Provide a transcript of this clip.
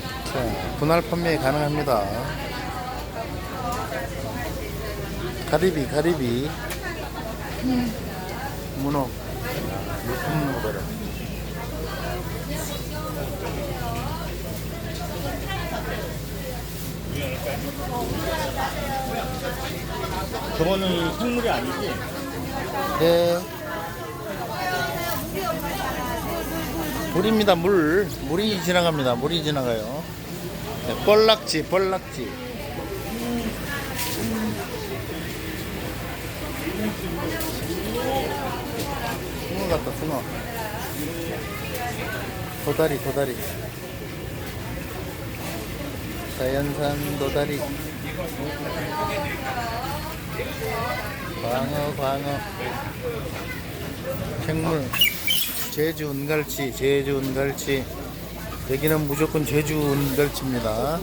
자, 분할 판매 가능합니다. 가리비, 가리비. 문어. 높은 거 봐라. 저거는 생물이 아니지? 네. 물입니다, 물. 물이 지나갑니다. 물이 지나가요. 네, 뻘락지, 뻘락지. 숭어 같다, 숭어. 도다리, 도다리. 자연산 도다리. 광어, 광어. 생물. 제주 은갈치, 제주 은갈치. 여기는 무조건 제주 은갈치입니다.